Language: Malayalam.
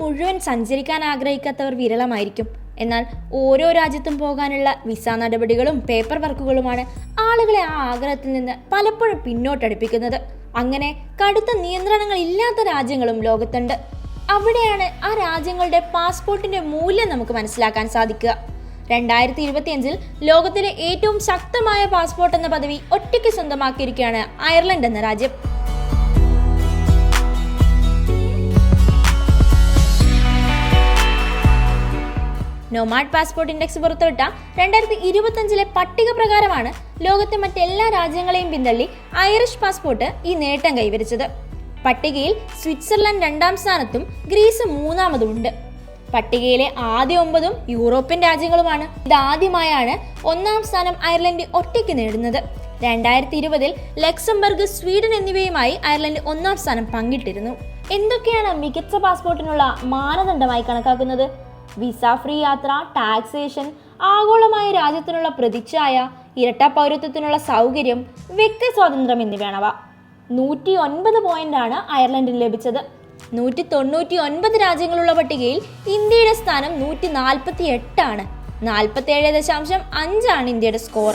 മുഴുവൻ സഞ്ചരിക്കാൻ ആഗ്രഹിക്കാത്തവർ വിരളമായിരിക്കും. എന്നാൽ ഓരോ രാജ്യത്തും പോകാനുള്ള വിസ നടപടികളും പേപ്പർ വർക്കുകളുമാണ് ആളുകളെ ആ ആഗ്രഹത്തിൽ നിന്ന് പലപ്പോഴും പിന്നോട്ടടുപ്പിക്കുന്നത്. അങ്ങനെ കടുത്ത നിയന്ത്രണങ്ങൾ ഇല്ലാത്ത രാജ്യങ്ങളും ലോകത്തുണ്ട്. അവിടെയാണ് ആ രാജ്യങ്ങളുടെ പാസ്പോർട്ടിന്റെ മൂല്യം നമുക്ക് മനസ്സിലാക്കാൻ സാധിക്കുക. രണ്ടായിരത്തി ഇരുപത്തിയഞ്ചിൽ ലോകത്തിലെ ഏറ്റവും ശക്തമായ പാസ്പോർട്ട് എന്ന പദവി ഒറ്റയ്ക്ക് സ്വന്തമാക്കിയിരിക്കുകയാണ് അയർലൻഡ് എന്ന രാജ്യം. നൊമാഡ് പാസ്പോർട്ട് ഇൻഡെക്സ് പുറത്തുവിട്ട രണ്ടായിരത്തി ഇരുപത്തഞ്ചിലെ പട്ടിക പ്രകാരമാണ് ലോകത്തെ മറ്റെല്ലാ രാജ്യങ്ങളെയും പിന്തള്ളി ഐറിഷ് പാസ്പോർട്ട് ഈ നേട്ടം കൈവരിച്ചത്. പട്ടികയിൽ സ്വിറ്റ്സർലൻഡ് രണ്ടാം സ്ഥാനത്തും ഗ്രീസ് മൂന്നാമതുമുണ്ട്. പട്ടികയിലെ ആദ്യ ഒമ്പതും യൂറോപ്യൻ രാജ്യങ്ങളുമാണ്. ഇതാദ്യമായാണ് ഒന്നാം സ്ഥാനം അയർലൻഡ് ഒറ്റയ്ക്ക് നേടുന്നത്. രണ്ടായിരത്തി ഇരുപതിൽ ലക്സംബർഗ് സ്വീഡൻ എന്നിവയുമായി അയർലൻഡ് ഒന്നാം സ്ഥാനം പങ്കിട്ടിരുന്നു. എന്തൊക്കെയാണ് മികച്ച പാസ്പോർട്ടിനുള്ള മാനദണ്ഡമായി കണക്കാക്കുന്നത്? വിസ ഫ്രീ യാത്ര ടാക്സേഷൻ ആഗോളമായ രാജ്യത്തിനുള്ള പ്രതിച്ഛായ ഇരട്ട പൗരത്വത്തിനുള്ള സൗകര്യം വ്യക്തി സ്വാതന്ത്ര്യം എന്നിവയാണവ. നൂറ്റി ഒൻപത് പോയിന്റാണ് അയർലൻഡിന് ലഭിച്ചത്. നൂറ്റി തൊണ്ണൂറ്റി ഒൻപത് രാജ്യങ്ങളുള്ള പട്ടികയിൽ ഇന്ത്യയുടെ സ്ഥാനം നൂറ്റി നാൽപ്പത്തി എട്ടാണ് നാൽപ്പത്തി ഏഴ് ദശാംശം അഞ്ചാണ് ഇന്ത്യയുടെ സ്കോർ